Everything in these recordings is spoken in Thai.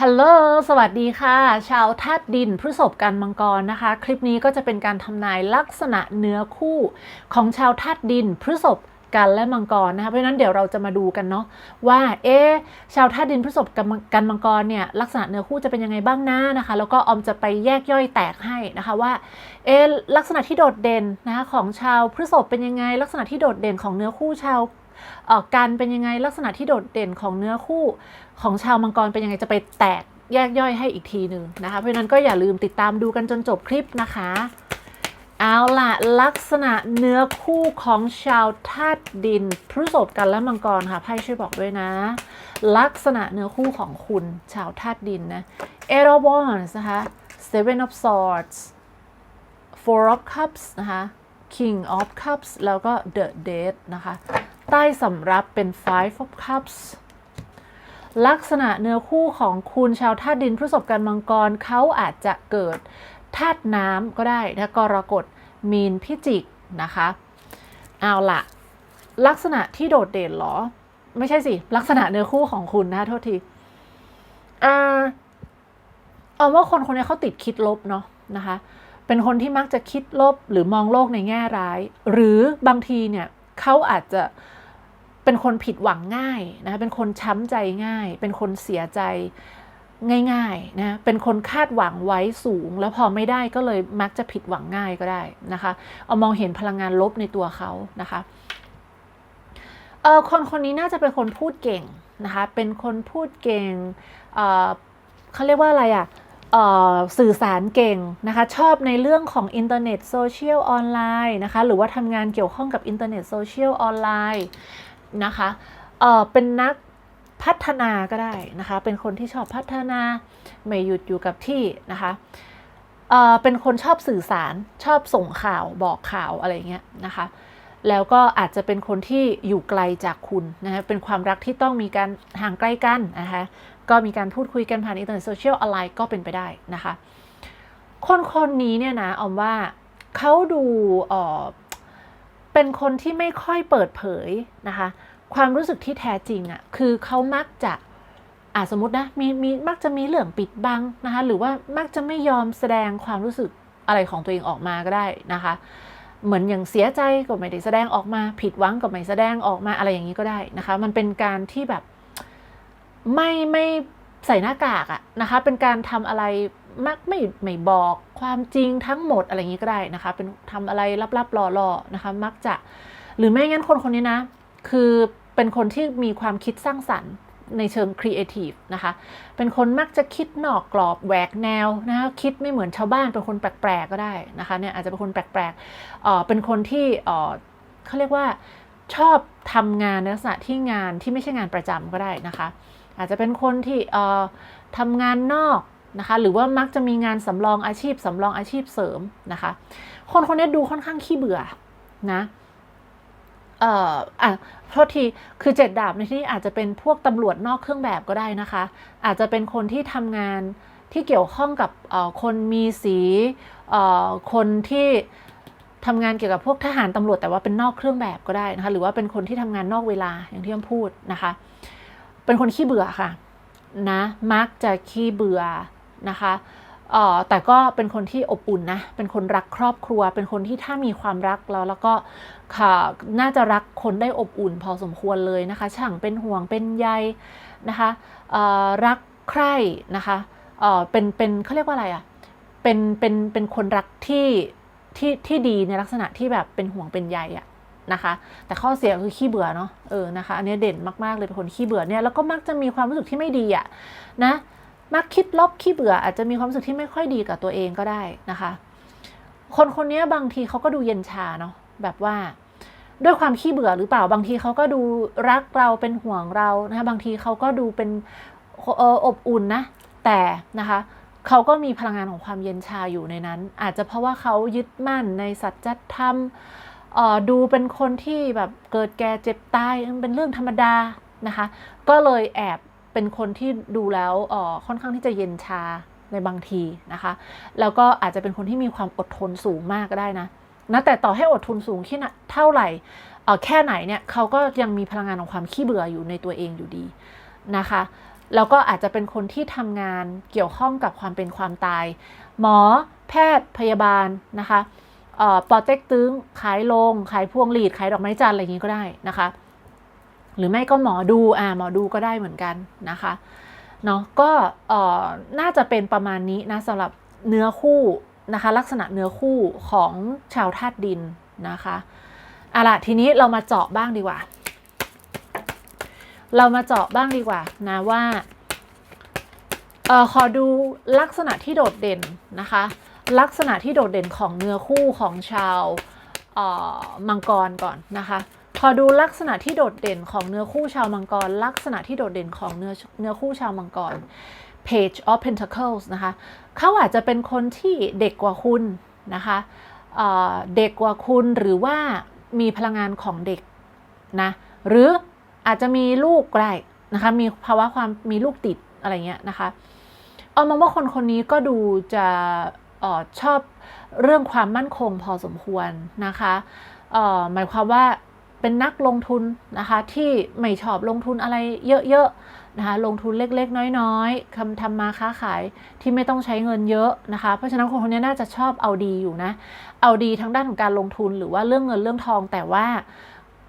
ฮัลโหล สวัสดีค่ะ ชาวธาตุดินพฤษภกันมังกรนะคะ คลิปนี้ก็จะเป็นการทำนายลักษณะเนื้อคู่ของชาวธาตุดินพฤษภกันและมังกรนะคะ เพราะฉะนั้นเดี๋ยวเราจะมาดูกันเนาะว่า เอ๊ชาวธาตุดินพฤษภกันกันมังกรเนี่ยลักษณะเนื้อคู่จะเป็นยังไงบ้างนะนะคะ แล้วก็ออมจะไปแยกย่อยแตกให้นะคะว่า เอ๊ลักษณะที่โดดเด่นนะคะของชาวพฤษภเป็นยังไง ลักษณะที่โดดเด่นของเนื้อคู่ชาว ออกันเป็นยังไงลักษณะที่โดดเด่นของเนื้อคู่ของชาวมังกรเป็นยังไงจะไปแตกแยกย่อยให้อีกทีหนึ่งนะคะ เพราะนั้นก็อย่าลืมติดตามดูกันจนจบคลิปนะคะ เอาล่ะลักษณะเนื้อคู่ของชาวธาตุดินพฤษภกันและมังกรค่ะไพ่ช่วยบอกด้วยนะ ลักษณะเนื้อคู่ของคุณชาวธาตุดินนะ Eight of Wands นะคะ Seven of Swords Four of Cups นะคะ King of Cups แล้วก็ The Dead นะคะ ใต้สำรับเป็น Five of Cups ลักษณะเนื้อคู่ของคุณชาวธาตุดินพฤษภกันมังกรเขาอาจจะเกิดธาตุน้ำก็ได้นะกรกฎมีนพิจิกนะคะ เอาละลักษณะที่โดดเด่นเหรอ ไม่ใช่สิ ลักษณะเนื้อคู่ของคุณนะโทษทีอ่าเอาว่าคนคนนี้เขาติดคิดลบเนาะนะคะ เป็นคนที่มักจะคิดลบหรือมองโลกในแง่ร้าย หรือบางทีเนี่ยเขาอาจจะ เป็นคนผิดหวังง่ายนะคะเป็นคนช้ำใจง่าย เป็นคนเสียใจง่ายๆนะเป็นคนคาดหวังไว้สูง แล้วพอไม่ได้ก็เลยมักจะผิดหวังง่ายก็ได้นะคะ เอามองเห็นพลังงานลบในตัวเขานะคะเออคนคนนี้น่าจะเป็นคนพูดเก่งนะคะ เป็นคนพูดเก่งเออเขาเรียกว่าอะไรอะ่ะสื่อสารเก่งนะคะ ชอบในเรื่องของอินเทอร์เน็ตโซเชียลออนไลน์นะคะ หรือว่าทำงานเกี่ยวข้องกับอินเทอร์เน็ตโซเชียลออนไลน์ นะคะเออเป็นนักพัฒนาก็ได้นะคะ เป็นคนที่ชอบพัฒนาไม่หยุดอยู่กับที่นะคะเออเป็นคนชอบสื่อสารชอบส่งข่าวบอกข่าวอะไรเงี้ยนะคะแล้วก็อาจจะเป็นคนที่อยู่ไกลจากคุณนะคะเป็นความรักที่ต้องมีการห่างใกล้กันนะคะก็มีการพูดคุยกันผ่านอินเทอร์เน็ตโซเชียลอะไรก็เป็นไปได้นะคะ คนคนนี้เนี่ยนะออมว่าเขาดูเออเป็นคนที่ไม่ค่อยเปิดเผยนะคะ ความรู้สึกที่แท้จริงอะ่ะคือเขามักจะอาสมมตินะมีมีมักจะมีเรื่องปิดบังนะคะหรือว่ามักจะไม่ยอมแสดงความรู้สึกอะไรของตัวเองออกมาก็ได้นะคะ เหมือนอย่างเสียใจก็ไม่ได้แสดงออกมา ผิดหวังก็ไม่แสดงออกมาอะไรอย่างนี้ก็ได้นะคะ มันเป็นการที่แบบไม่ไม่ใส่หน้ากากอะนะคะเป็นการทำอะไรมักไม่ไม่บอกความจริงทั้งหมดอะไรอย่างนี้ก็ได้นะคะ เป็นทำอะไรลับๆหล่อๆนะคะ มักจะหรือไม่งั้นคนคนนี้นะ คือเป็นคนที่มีความคิดสร้างสรรค์ในเชิงครีเอทีฟนะคะ เป็นคนมักจะคิดนอกกรอบแหวกแนวนะคะคิดไม่เหมือนชาวบ้าน เป็นคนแปลกๆก็ได้นะคะเนี่ยอาจจะเป็นคนแปลกๆเออเป็นคนที่เออเขาเรียกว่าชอบทำงานในลักษณะที่งานที่ไม่ใช่งานประจำก็ได้นะคะ อาจจะเป็นคนที่เออทำงานนอกนะคะหรือว่ามักจะมีงานสำรองอาชีพสำรองอาชีพเสริมนะคะ คนคนนี้ดูค่อนข้างขี้เบื่อนะ เอ่ออะโทษทีคือเจ็ดดาบในที่นี้อาจจะเป็นพวกตำรวจนอกเครื่องแบบก็ได้นะคะ อาจจะเป็นคนที่ทำงานที่เกี่ยวข้องกับคนมีสีคนที่ทำงานเกี่ยวกับพวกทหารตำรวจแต่ว่าเป็นนอกเครื่องแบบก็ได้นะคะ หรือว่าเป็นคนที่ทำงานนอกเวลาอย่างที่ผมพูดนะคะ เป็นคนขี้เบื่อค่ะนะมักจะขี้เบื่อนะคะ แต่ก็เป็นคนที่อบอุ่นนะ เป็นคนรักครอบครัว เป็นคนที่ถ้ามีความรักแล้วแล้วก็ค่ะน่าจะรักคนได้อบอุ่นพอสมควรเลยนะคะ ช่างเป็นห่วงเป็นใยนะคะรักใคร่นะคะเออเป็นเป็นเขาเรียกว่าอะไรอะ่ะเป็นเป็นเป็นคนรักที่ที่ที่ดีในลักษณะที่แบบเป็นห่วงเป็นใยอะ่ะนะคะ แต่ข้อเสียคือขี้เบื่อเนาะเออนะคะ อันนี้เด่นมากๆเลยเป็นคนขี้เบื่อเนี่ยแล้วก็มักจะมีความรู้สึกที่ไม่ดีอะ่ะนะ มักคิดลบขี้เบื่ออาจจะมีความรู้สึกที่ไม่ค่อยดีกับตัวเองก็ได้นะคะ คนคนนี้บางทีเขาก็ดูเย็นชาเนาะแบบว่า ด้วยความขี้เบื่อหรือเปล่าบางทีเขาก็ดูรักเราเป็นห่วงเรานะคะบางทีเขาก็ดูเป็นเอออบอุ่นนะ แต่นะคะเขาก็มีพลังงานของความเย็นชาอยู่ในนั้น อาจจะเพราะว่าเขายึดมั่นในสัจธรรมดูเป็นคนที่แบบเกิดแก่เจ็บตายเป็นเรื่องธรรมดานะคะ ก็เลยแอบ เป็นคนที่ดูแล้วค่อนข้างที่จะเย็นชาในบางทีนะคะ แล้วก็อาจจะเป็นคนที่มีความอดทนสูงมากก็ได้นะนะแต่ต่อให้อดทนสูงที่เท่าไหร่แค่ไหนเนี่ยเขาก็ยังมีพลังงานของความขี้เบื่ออยู่ในตัวเองอยู่ดีนะคะแล้วก็อาจจะเป็นคนที่ทำงานเกี่ยวข้องกับความเป็นความตาย หมอแพทย์พยาบาลนะคะปอเต็กตึงขายโรงขายพวงหลีดขายดอกไม้จันทร์อะไรอย่างนี้ก็ได้นะคะ หรือไม่ก็หมอดูอ่าหมอดูก็ได้เหมือนกันนะคะเนาะก็เอ่อน่าจะเป็นประมาณนี้นะสำหรับเนื้อคู่นะคะ ลักษณะเนื้อคู่ของชาวธาตุดินนะคะเอาล่ะทีนี้เรามาเจาะบ้างดีกว่า เรามาเจาะบ้างดีกว่านะว่าเออขอดูลักษณะที่โดดเด่นนะคะ ลักษณะที่โดดเด่นของเนื้อคู่ของชาวเอ่อมังกรก่อนนะคะ อดูลักษณะที่โดดเด่นของเนื้อคู่ชาวมังกร ลักษณะที่โดดเด่นของเนื้อเนื้อคู่ชาวมังกร Page of Pentacles นะคะ เขาอาจจะเป็นคนที่เด็กกว่าคุณนะคะเเด็กกว่าคุณหรือว่ามีพลังงานของเด็กนะ หรืออาจจะมีลูกก็ได้นะคะ มีภาวะความมีลูกติดอะไรเงี้ยนะคะ เอามองว่าคนคนนี้ก็ดูจะออชอบเรื่องความมั่นคงพอสมควรนะคะออหมายความว่า เป็นนักลงทุนนะคะที่ไม่ชอบลงทุนอะไรเยอะๆนะคะลงทุนเล็กๆ น้อยๆคำทำมาค้าขายที่ไม่ต้องใช้เงินเยอะนะคะ เพราะฉะนั้นคนคนนี้น่าจะชอบเอาดีอยู่นะ เอาดีทั้งด้านของการลงทุนหรือว่าเรื่องเงินเรื่องทองแต่ว่า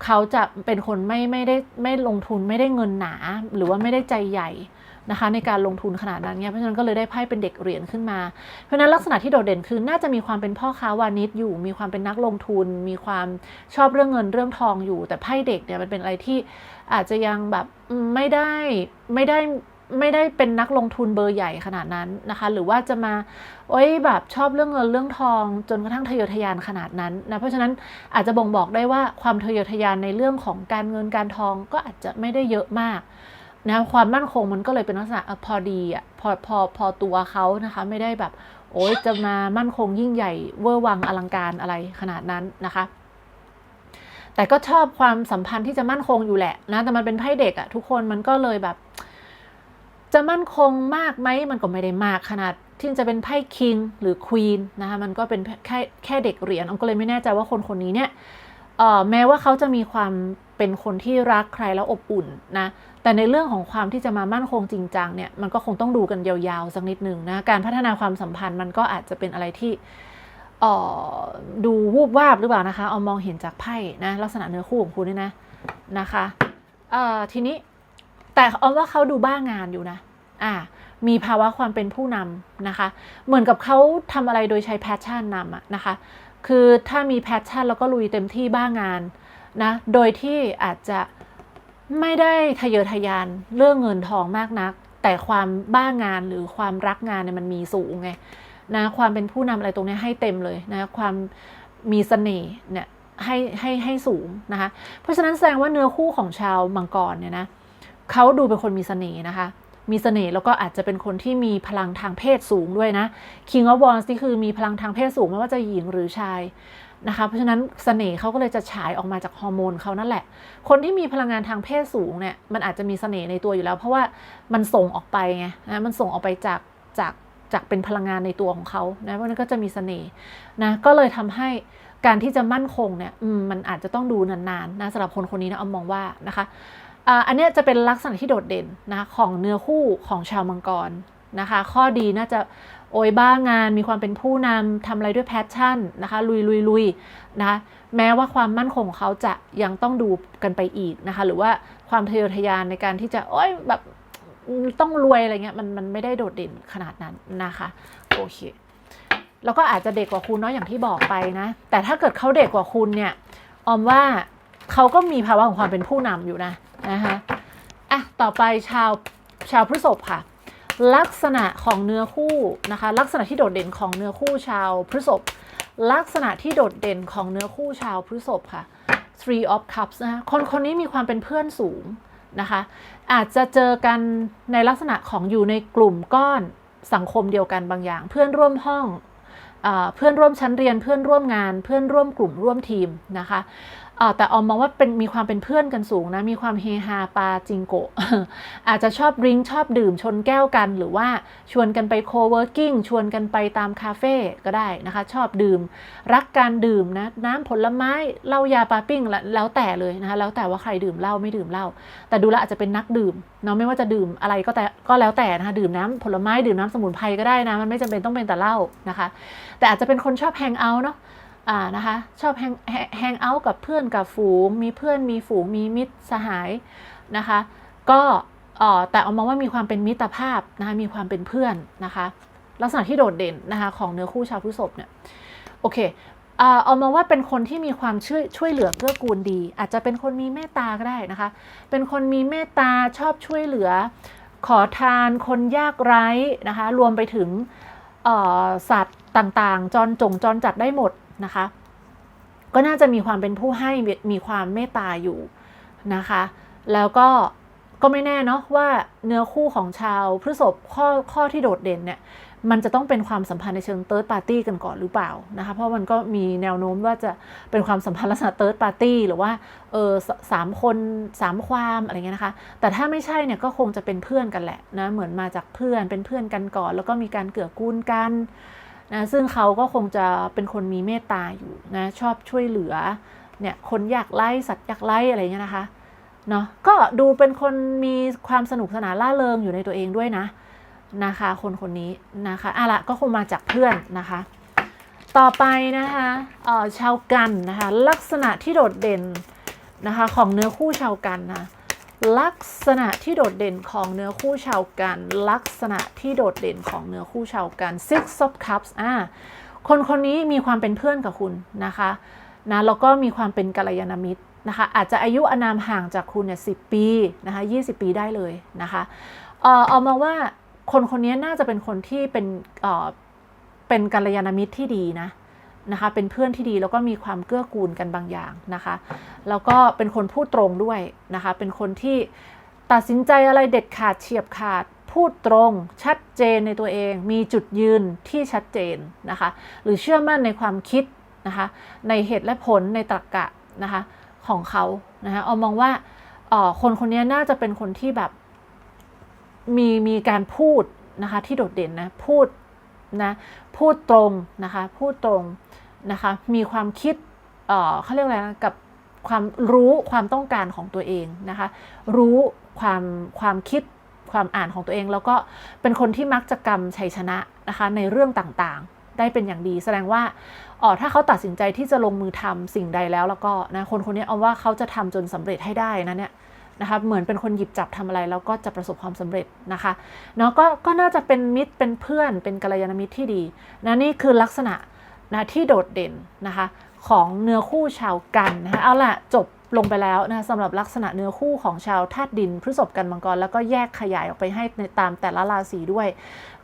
เขาจะเป็นคนไม่ไม่ได้ไม่ลงทุนไม่ได้เงินหนา หรือว่าไม่ได้ใจใหญ่ นะคะในการลงทุนขนาดนั้นเนี่ยเพราะฉะนั้นก็เลยได้ไพ่เป็นเด็กเหรียญขึ้นมา เพราะฉะนั้นลักษณะที่โดดเด่นคือน่าจะมีความเป็นพ่อค้าวานิชอยู่ มีความเป็นนักลงทุน มีความชอบเรื่องเงินเรื่องทองอยู่ แต่ไพ่เด็กเนี่ยมันเป็นอะไรที่อาจจะยังแบบไม่ได้ไม่ได้ไม่ได้เป็นนักลงทุนเบอร์ใหญ่ขนาดนั้นนะคะ หรือว่าจะมาโอ้ยแบบชอบเรื่องเงินเรื่องทอง จนกระทั่งทะเยอทะยานขนาดนั้นนะเพราะฉะนั้นอาจจะบ่งบอกได้ว่าความทะเยอทะยานในเรื่องของการเงินการทองก็อาจจะไม่ได้เยอะมาก นะความมั่นคงมันก็เลยเป็นลักษณะพอดีอะพอพอพอตัวเขานะคะ ไม่ได้แบบ โอ้ยจะมามั่นคงยิ่งใหญ่เวอร์วังอลังการอะไรขนาดนั้นนะคะ แต่ก็ชอบความสัมพันธ์ที่จะมั่นคงอยู่แหละนะแต่มันเป็นไพ่เด็กอะทุกคนมันก็เลยแบบ จะมั่นคงมากไหมมันก็ไม่ได้มากขนาดที่จะเป็นไพ่คิงหรือควีนนะคะมันก็เป็นแค่แค่เด็กเหรียญออมก็เลยไม่แน่ใจว่าคนคนนี้เนี่ยแม้ว่าเขาจะมีความเป็นคนที่รักใครแล้วอบอุ่นนะ แต่ในเรื่องของความที่จะมามั่นคงจริงจังเนี่ยมันก็คงต้องดูกันยาวๆสักนิดหนึ่งนะการพัฒนาความสัมพันธ์มันก็อาจจะเป็นอะไรที่ดูวูบวาบหรือเปล่านะคะเอามองเห็นจากไพ่นะลักษณะเนื้อคู่ของคุณเนี่ยนะนะคะทีนี้แต่เอาว่าเขาดูบ้างานอยู่นะอ่ามีภาวะความเป็นผู้นำนะคะ เหมือนกับเขาทำอะไรโดยใช้แพชชั่นนำอะนะคะ คือถ้ามีแพชชั่นแล้วก็ลุยเต็มที่บ้างานนะ โดยที่อาจจะ ไม่ได้ทะเยอทะยานเรื่องเงินทองมากนัก แต่ความบ้างานหรือความรักงานเนี่ยมันมีสูงไงนะความเป็นผู้นำอะไรตรงนี้ให้เต็มเลยนะความมีเสน่ห์เนี่ยให้ให้ให้สูงนะคะเพราะฉะนั้นแสดงว่าเนื้อคู่ของชาวมังกรเนี่ยนะเขาดูเป็นคนมีเสน่ห์นะคะมีเสน่ห์แล้วก็อาจจะเป็นคนที่มีพลังทางเพศสูงด้วยนะ King of Wands นี่คือมีพลังทางเพศสูงไม่ว่าจะหญิงหรือชาย นะคะ เพราะฉะนั้นเสน่ห์เขาก็เลยจะฉายออกมาจากฮอร์โมนเขานั่นแหละ คนที่มีพลังงานทางเพศสูงเนี่ย มันอาจจะมีเสน่ห์ในตัวอยู่แล้ว เพราะว่ามันส่งออกไปไงนะ มันส่งออกไปจากจากจากเป็นพลังงานในตัวของเขานะเพราะนั้นก็จะมีเสน่ห์นะ ก็เลยทำให้การที่จะมั่นคงเนี่ยมันอาจจะต้องดูนานๆนะสำหรับคนคนนี้นะเอามองว่านะคะอันนี้จะเป็นลักษณะที่โดดเด่นนะของเนื้อคู่ของชาวมังกรนะคะ ข้อดีน่าจะ โอยบ้างานมีความเป็นผู้นำทำอะไรด้วยแพชชั่นนะคะ ลุยลุยลุยนะคะแม้ว่าความมั่นคงของเขาจะยังต้องดูกันไปอีกนะคะ หรือว่าความทะเยอทะยานในการที่จะโอ้ยแบบต้องรวยอะไรเงี้ยมันมันไม่ได้โดดเด่นขนาดนั้นนะคะโอเคแล้วก็อาจจะเด็กกว่าคุณเนาะอย่างที่บอกไปนะ แต่ถ้าเกิดเขาเด็กกว่าคุณเนี่ยออมว่าเขาก็มีภาวะของความเป็นผู้นำอยู่นะนะคะอะต่อไปชาวชาวพฤษภค่ะ ลักษณะของเนื้อคู่นะคะ ลักษณะที่โดดเด่นของเนื้อคู่ชาวพฤษภลักษณะที่โดดเด่นของเนื้อคู่ชาวพฤษภค่ะ three of cups นะคะคนคนนี้มีความเป็นเพื่อนสูงนะคะ อาจจะเจอกันในลักษณะของอยู่ในกลุ่มก้อนสังคมเดียวกันบางอย่าง เพื่อนร่วมห้องเพื่อนร่วมชั้นเรียนเพื่อนร่วมงาน เพื่อนร่วมกลุ่มร่วมทีมนะคะ แต่ออมมองว่าเป็นมีความเป็นเพื่อนกันสูงนะ มีความเฮฮาปาจิงโกะอาจจะชอบริงชอบดื่มชนแก้วกันหรือว่าชวนกันไปโคเวิร์กิ้งชวนกันไปตามคาเฟ่ก็ได้นะคะ ชอบดื่ม รักการดื่มนะน้ำผลไม้เหล้ายาปาปิ้งแล้วแล้วแต่เลยนะคะแล้วแต่ว่าใครดื่มเหล้าไม่ดื่มเหล้าแต่ดูแลวอาจจะเป็นนักดื่มเนาะไม่ว่าจะดื่มอะไรก็แต่ก็แล้วแต่นะคะดื่มน้ำผลไม้ดื่มน้ำสมุนไพรก็ได้นะมันไม่จำเป็นต้องเป็นแต่เหล้านะคะ แต่อาจจะเป็นคนชอบแฮงเอาท์เนาะ อ่านะคะชอบแฮงเอาท์กับเพื่อนกับฝูง มีเพื่อนมีฝูงมีมิตรสหายนะคะ ก็เอ่อแต่เอามองว่ามีความเป็นมิตรภาพนะคะมีความเป็นเพื่อนนะคะ ลักษณะที่โดดเด่นนะคะของเนื้อคู่ชาวพฤษภเนี่ยโอเคเอ่อเอามองว่าเป็นคนที่มีความช่วยช่วยเหลือเกื้อกูลดี อาจจะเป็นคนมีเมตตาก็ได้นะคะ เป็นคนมีเมตตาชอบช่วยเหลือ ขอทานคนยากไร้นะคะ รวมไปถึงสัตว์ต่างๆ จรจงจรจัดได้หมด นะคะ ก็น่าจะมีความเป็นผู้ให้มีความเมตตาอยู่นะคะ แล้วก็ก็ไม่แน่เนาะว่าเนื้อคู่ของชาวพฤษภข้อข้อที่โดดเด่นเนี่ยมันจะต้องเป็นความสัมพันธ์ในเชิงเติร์ดปาร์ตี้กันก่อนหรือเปล่านะคะ เพราะมันก็มีแนวโน้มว่าจะเป็นความสัมพันธ์ลักษณะเติร์ดปาร์ตี้หรือว่าเออสามคนสามความอะไรเงี้ยนะคะ แต่ถ้าไม่ใช่เนี่ยก็คงจะเป็นเพื่อนกันแหละนะเหมือนมาจากเพื่อนเป็นเพื่อนกันก่อน แล้วก็มีการเกื้อกูลกัน นะซึ่งเขาก็คงจะเป็นคนมีเมตตาอยู่นะชอบช่วยเหลือเนี่ยคนอยากไล่สัตว์อยากไล่อะไรเงี้ยนะคะเนาะก็ดูเป็นคนมีความสนุกสนานล่าเริงอยู่ในตัวเองด้วยนะนะคะ คนคนนี้นะคะอะละก็คงมาจากเพื่อนนะคะ ต่อไปนะคะเอ่อชาวกันนะคะลักษณะที่โดดเด่นนะคะของเนื้อคู่ชาวกันนะ ลักษณะที่โดดเด่นของเนื้อคู่ชาวกัน ลักษณะที่โดดเด่นของเนื้อคู่ชาวกัน six of cups อ่าคนคนนี้มีความเป็นเพื่อนกับคุณนะคะนะแล้วก็มีความเป็นกัลยาณมิตรนะคะอาจจะอายุอนามห่างจากคุณเนี่ยสิปีนะคะ20ปีได้เลยนะคะเออเอามาว่าคนคนนี้น่าจะเป็นคนที่เป็นเออเป็นกัลยาณมิตรที่ดีนะ นะคะเป็นเพื่อนที่ดีแล้วก็มีความเกื้อกูลกันบางอย่างนะคะแล้วก็เป็นคนพูดตรงด้วยนะคะเป็นคนที่ตัดสินใจอะไรเด็ดขาดเฉียบขาด พูดตรง ชัดเจนในตัวเอง มีจุดยืนที่ชัดเจนนะคะหรือเชื่อมั่นในความคิดนะคะในเหตุและผลในตรรกะนะคะของเขานะคะเอามองว่าออคนคนนี้น่าจะเป็นคนที่แบบมีมีการพูดนะคะที่โดดเด่นนะพูดนะพูดตรงนะคะพูดตรง นะคะมีความคิดเเขาเรียกอะไรนะกับความรู้ความต้องการของตัวเองนะคะรู้ความความคิดความอ่านของตัวเอง แล้วก็เป็นคนที่มักจะกำชัยชนะนะคะในเรื่องต่างๆ ได้เป็นอย่างดี แสดงว่าอ๋อถ้าเขาตัดสินใจที่จะลงมือทำสิ่งใดแล้วแล้วก็นะคนคนนี้เอาว่าเขาจะทำจนสำเร็จให้ได้นะเนี่ยนะคะเหมือนเป็นคนหยิบจับทำอะไรแล้วก็จะประสบความสำเร็จนะคะเนาะก็ก็น่าจะเป็นมิตรเป็นเพื่อนเป็นกัลยาณมิตรที่ดีนะนี่คือลักษณะ นะที่โดดเด่นนะคะของเนื้อคู่ชาวกันนะคะเอาล่ะจบลงไปแล้วนะสำหรับลักษณะเนื้อคู่ของชาวธาตุดินพฤษภกันมังกรแล้วก็แยกขยายออกไปให้ในตามแต่ละราศีด้วย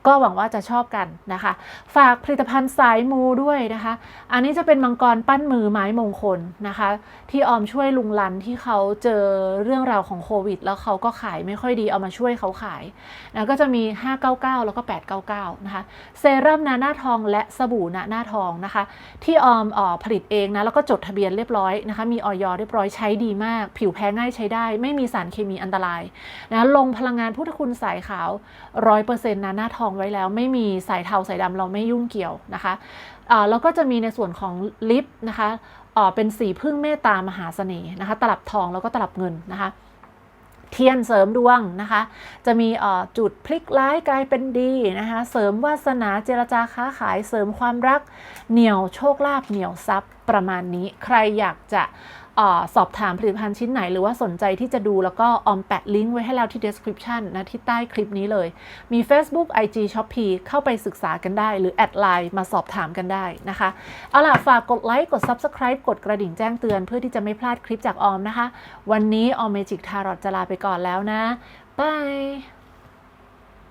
ก็หวังว่าจะชอบกันนะคะ ฝากผลิตภัณฑ์สายมูด้วยนะคะ อันนี้จะเป็นมังกรปั้นมือไม้มงคลนะคะ ที่ออมช่วยลุงลันที่เขาเจอเรื่องราวของโควิด แล้วเขาก็ขายไม่ค่อยดีเอามาช่วยเขาขายนะก็จะมี 599 แล้วก็ 899 นะคะ เซรั่มนาหน้าทองและสบู่นาหน้าทองนะคะ ที่ออมออผลิตเองนะแล้วก็จดทะเบียนเรียบร้อยนะคะ มีออยเรียบร้อยใช้ดีมาก ผิวแพ้ง่ายใช้ได้ ไม่มีสารเคมีอันตรายนะลงพลังงานพุทธคุณสายขาว 100%นาหน้าทองไว้แล้ว ไม่มีสายเทาสายดำเราไม่ยุ่งเกี่ยวนะคะอ่าแล้วก็จะมีในส่วนของลิปนะคะเป็นสีพึ่งเมตตามหาเสน่ห์นะคะตลับทองแล้วก็ตลับเงินนะคะเทียนเสริมดวงนะคะ จะมีจุดพลิกร้ายกลายเป็นดีนะคะ เสริมวาสนาเจรจาค้าขายเสริมความรักเหนี่ยวโชคลาภเหนี่ยวทรัพย์ประมาณนี้ ใครอยากจะ อสอบถามผลิตภัณฑ์ชิ้นไหน หรือว่าสนใจที่จะดูแล้วก็ออมแปะลิงก์ไว้ให้แล้วที่ description นะที่ใต้คลิปนี้เลย มี Facebook IG Shopee เข้าไปศึกษากันได้ หรือแอดไลน์มาสอบถามกันได้นะคะ เอาล่ะ ฝากกดไลค์กด Subscribe กดกระดิ่งแจ้งเตือนเพื่อที่จะไม่พลาดคลิปจากออมนะคะ วันนี้ออมเมจิกทารอตจะลาไปก่อนแล้วนะบาย